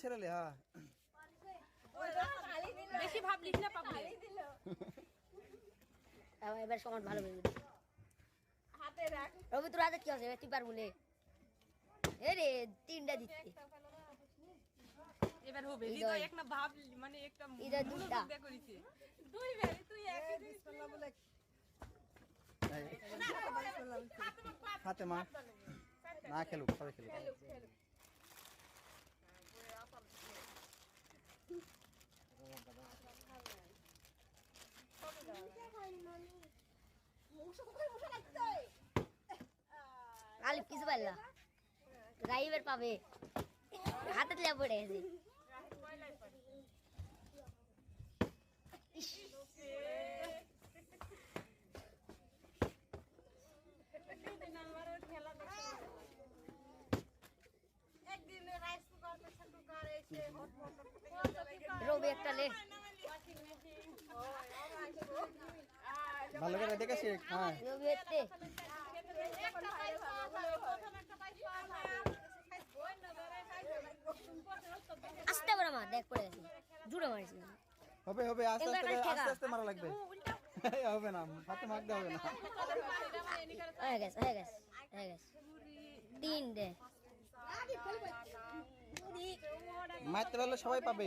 সেরালে হ্যাঁ। বেশি ভাবলিস না পাবলে এবার- সমান ভালো। রবি তোর হাতে কি আছে? তুই পারব লে। এ রে তিনটা দিচ্ছে। এবার হবে। হৃদয়। হৃদয় একটা ভাব মানে একটা হৃদয় দুইটা। করেছে। দুই বেরে তুই একই দিস হাতে মা। না খেলুক সবাই খেলুক। আলিফ কিছু পারলা রাইবের পাবে হাতে লে পড়ে গেছে ইস, রবি একটা লে ভালো করে হ্যাঁ আস্তে করে মা দেখ পড়ে গেছে। জুড়ে মারিস না হবে হবে আস্তে আস্তে আস্তে আস্তে মারা লাগবে। হবে না হাতে মারতে হবে না। হয়ে গেছে হয়ে গেছে হয়ে গেছে। তিন দে মারতে পারলে সবাই পাবে।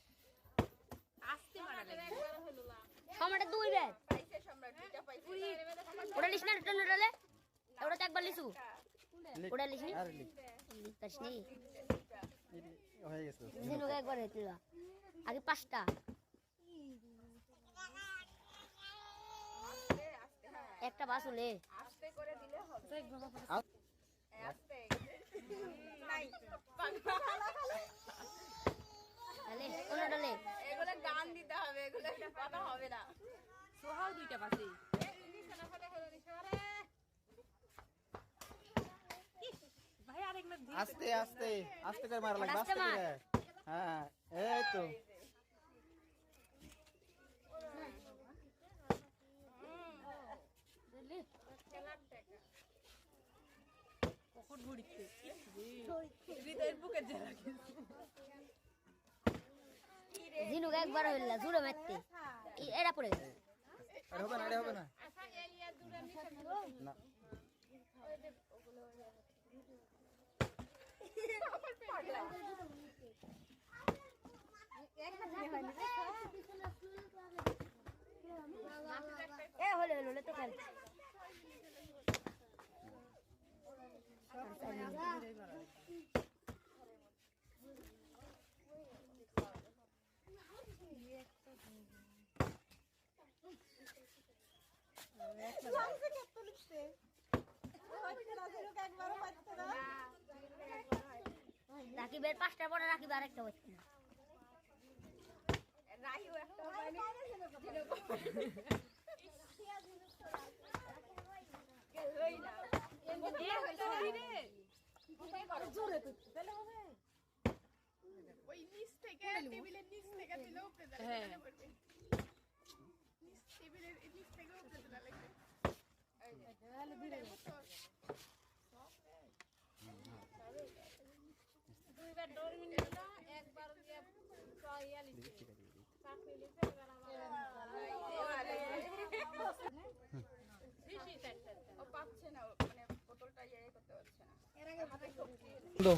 সময়টা দুই ব্যাগ। ওটা লিস না ওটা তো একবার লিসু। ওটা লিস নি। লিখতাস নি? এই- হয়ে গেছে। দিনুকে একবার হয়েছিল আগে পাঁচটা। একটা বাসুলে তাহলে কথা হবে না। সোহাও দুইটা পাশে ভাই আস্তে আস্তে আস্তে করে মারা লাগবে আস্তে আস্তে করে। হ্যাঁ এই তো। কখন ঘুরিতে হৃদয়ের বুকে জ্বালা কিন্তু দিনুকে একবার হইলা জুড়ে মারতে। এরা পড়ে গেছে আরে হবে না আরে হবে না। না। এ হলে হলে হলে তো খেল। রাকিবের পাঁচটা পরে রাকিব আরেকটা হচ্ছে না। রাহিও ওই নিচ থেকে টেবিলের নিচ থেকে দিলেও উপরে যাবে হ্যাঁ টেবিলের নিচ থেকে উপরে দিলে লাগবে ও পাচ্ছে না ও মানে বোতলটা ইয়ে করতে পারছে না দাও।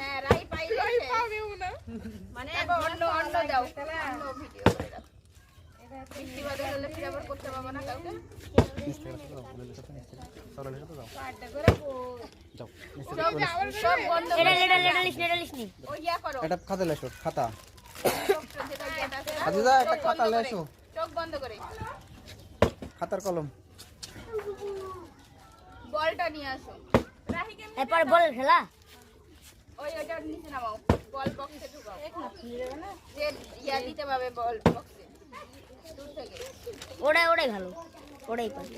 হ্যাঁ রাই পাইলে পাবেও না মানে অন্য অন্য দাও অন্য ভিডিও করে দাও বৃষ্টি করতে পারব না কাউকে। এটা খাতা লেসো খাতা। একটা খাতা লেসো। চোখ বন্ধ করে খাতার কলম। বলটা নিয়ে আসো। এরপর বল খেলা? ওই ওইটার নিচে নামাও। বল বক্সে ঢুকাও। যে ইয়া দিতে পারবে বল বক্সে ওটাই ওটাই ভালো ওটাই পারবে।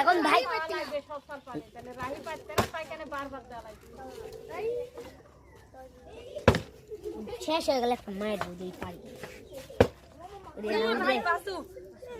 এখন ভাই শেষ হয়ে গেলে একটা মায়ের দুধেই পারবে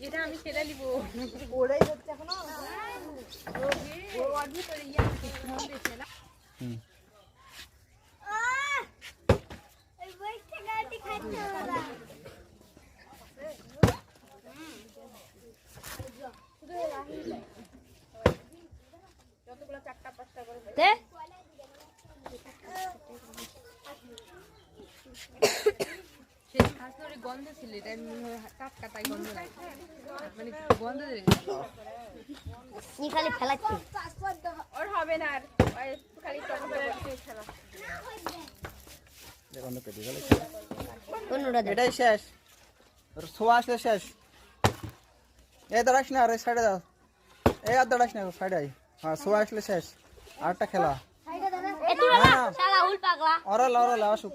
মিট আমি মানে নিব। ওরাই হচ্ছে তো কি লিখবে এলে ইয়া এই নিয়ে আসো দিন উড়ি আল্লাহ এটা আমি সেটা নিব হুম যতগুলো চারটা পাঁচটা করে তে সে খাসুরি গন্ধ ছিল এটা টাটকা তাই গন্ধ লাগে। মানে গন্ধ নি খালি ফেলাচ্ছে। ওর হবে না আর খালি গেলে এটাই শেষ। তোর শোয়া আসলে শেষ। এই দাঁড়াস না আর এই সাইডে দাও। এই আর দাঁড়াস না সাইডে আই হ্যাঁ শোয়া আসলে শেষ। আরেকটা খেলা। অরাল অরাল আসুক।